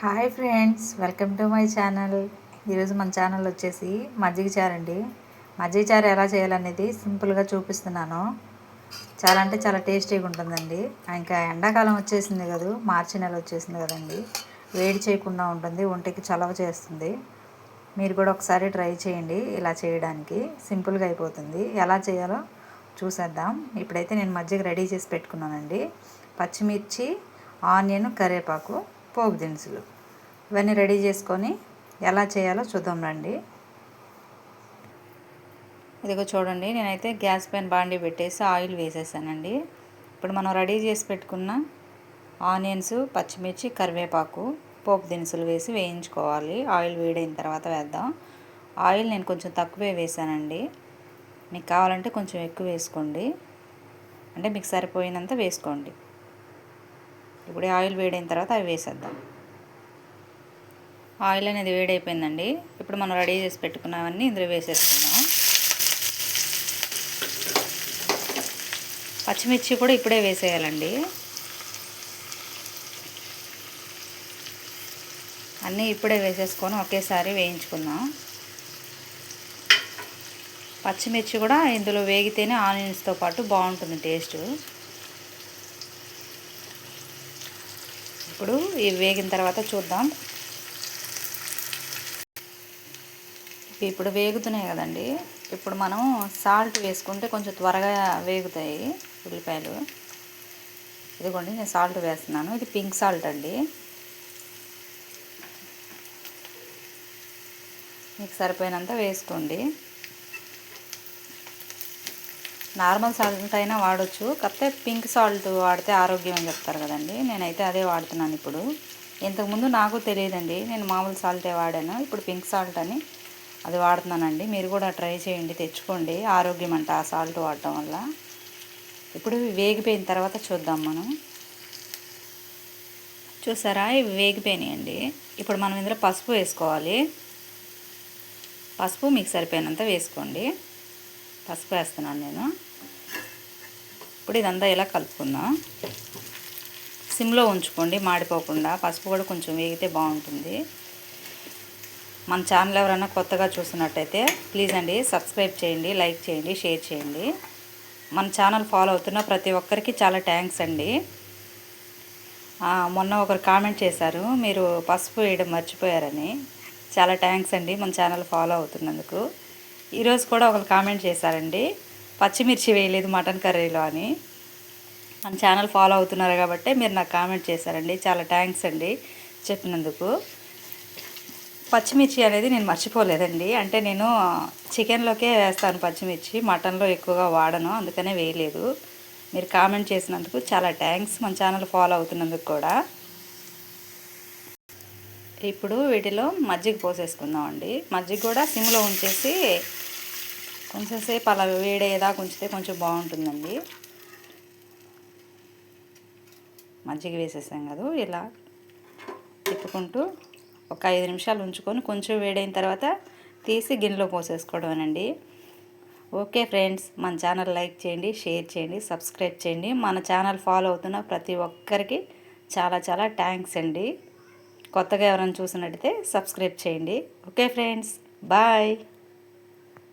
Hi friends welcome to my channel. ఈరోజు మన channel వచ్చేసి మజ్జిగ చారండి మజ్జిగ చారు ఎలా చేయాలనేది సింపుల్గా చూపిస్తున్నాను. చాలా అంటే చాలా టేస్టీగా ఉంటుందండి. ఇంకా ఎండాకాలం వచ్చేసింది కదా మార్చి నెల వచ్చేసింది కదండి. వేడి చేయకుండా ఉంటుంది ఒంటికి చలవ చేస్తుంది. మీరు కూడా ఒకసారి ట్రై చేయండి ఇలా చేయడానికి. సింపుల్గా అయిపోతుంది. ఎలా చేయాలో చూసేద్దాం. ఇప్పుడైతే నేను మజ్జిగ రెడీ చేసి పెట్టుకున్నానండి. పచ్చిమిర్చి ఆనియన్ కరివేపాకు పోపు దినుసులు. ఇవన్నీ రెడీ చేసుకొని ఎలా చేయాలో చూద్దాం రండి. ఇదిగో చూడండి నేనైతే గ్యాస్ పైన బాండీ పెట్టేసి ఆయిల్ వేసేసానండి. ఇప్పుడు మనం రెడీ చేసి పెట్టుకున్న ఆనియన్స్ పచ్చిమిర్చి కరివేపాకు పోపు దినుసులు వేసి వేయించుకోవాలి. ఆయిల్ వేడైన తర్వాత వేద్దాం. ఆయిల్ నేను కొంచెం తక్కువే వేసానండి. మీకు కావాలంటే కొంచెం ఎక్కువ వేసుకోండి. అంటే మీకు సరిపోయినంత వేసుకోండి. ఇప్పుడు ఆయిల్ వేడైన తర్వాత అవి వేసేద్దాం. ఆయిల్ అనేది వేడైపోయిందండి. ఇప్పుడు మనం రెడీ చేసి పెట్టుకున్నవన్నీ ఇందులో వేసేసుకుందాం. పచ్చిమిర్చి కూడా ఇప్పుడే వేసేయాలండి. అన్నీ ఇప్పుడే వేసేసుకొని ఒకేసారి వేయించుకుందాం. పచ్చిమిర్చి కూడా ఇందులో వేగితేనే ఆనియన్స్తో పాటు బాగుంటుంది టేస్ట్. ఇప్పుడు ఇవి వేగిన తర్వాత చూద్దాం. ఇప్పుడు వేగుతున్నాయి కదండి. ఇప్పుడు మనం సాల్ట్ వేసుకుంటే కొంచెం త్వరగా వేగుతాయి ఉల్లిపాయలు. ఇదిగోండి నేను సాల్ట్ వేస్తున్నాను. ఇది పింక్ సాల్ట్ అండి. మీకు సరిపోయినంత వేసుకోండి. నార్మల్ సాల్ట్ అయినా వాడచ్చు. కాకపోతే పింక్ సాల్ట్ వాడితే ఆరోగ్యం అని చెప్తారు కదండి. నేనైతే అదే వాడుతున్నాను ఇప్పుడు. ఇంతకుముందు నాకు తెలియదండి. నేను మామూలు సాల్టే వాడాను. ఇప్పుడు పింక్ సాల్ట్ అని అది వాడుతున్నానండి. మీరు కూడా ట్రై చేయండి తెచ్చుకోండి. ఆరోగ్యం అంట ఆ సాల్ట్ వాడటం వల్ల. ఇప్పుడు వేగిపోయిన తర్వాత చూద్దాం మనం. చూసారా? ఇవి వేగిపోయినాయండి. ఇప్పుడు మనం ఇందులో పసుపు వేసుకోవాలి. పసుపు మీకు సరిపోయినంత వేసుకోండి. పసుపు వేస్తున్నాను నేను. ఇప్పుడు ఇదంతా ఇలా కలుపుకుందాం. సిమ్లో ఉంచుకోండి మాడిపోకుండా. పసుపు కూడా కొంచెం వేగితే బాగుంటుంది. మన ఛానల్ ఎవరైనా కొత్తగా చూసినట్టయితే ప్లీజ్ అండి సబ్స్క్రైబ్ చేయండి లైక్ చేయండి షేర్ చేయండి. మన ఛానల్ ఫాలో అవుతున్న ప్రతి ఒక్కరికి చాలా థ్యాంక్స్ అండి. మొన్న ఒకరు కామెంట్ చేశారు మీరు పసుపు వేయడం మర్చిపోయారని. చాలా థ్యాంక్స్ అండి మన ఛానల్ ఫాలో అవుతున్నందుకు. ఈరోజు కూడా ఒకరు కామెంట్ చేశారండి పచ్చిమిర్చి వేయలేదు మటన్ కర్రీలో అని. మన ఛానల్ ఫాలో అవుతున్నారు కాబట్టి మీరు నాకు కామెంట్ చేశారండి చాలా థ్యాంక్స్ అండి చెప్పినందుకు. పచ్చిమిర్చి అనేది నేను మర్చిపోలేదండి అంటే నేను చికెన్లోకే వేస్తాను పచ్చిమిర్చి మటన్లో ఎక్కువగా వాడను అందుకనే వేయలేదు. మీరు కామెంట్ చేసినందుకు చాలా థ్యాంక్స్ మన ఛానల్ ఫాలో అవుతున్నందుకు కూడా. ఇప్పుడు వీటిలో మజ్జిగ పోసేసుకుందాం అండి మజ్జిగ కూడా సిమ్లో ఉంచేసి కొంచెం సేపు అలా వేడేదాకా ఉంచితే కొంచెం బాగుంటుందండి. మజ్జిగ వేసేసాం కదా ఇలా తిప్పుకుంటూ ఒక ఐదు నిమిషాలు ఉంచుకొని కొంచెం వేడైన తర్వాత తీసి గిన్నెలో పోసేసుకోవడమేనండి. ఓకే ఫ్రెండ్స్ మన ఛానల్ లైక్ చేయండి షేర్ చేయండి సబ్స్క్రైబ్ చేయండి. మన ఛానల్ ఫాలో అవుతున్న ప్రతి ఒక్కరికి చాలా చాలా థ్యాంక్స్ అండి. కొత్తగా ఎవరైనా చూసినట్టయితే సబ్స్క్రైబ్ చేయండి. Okay friends bye.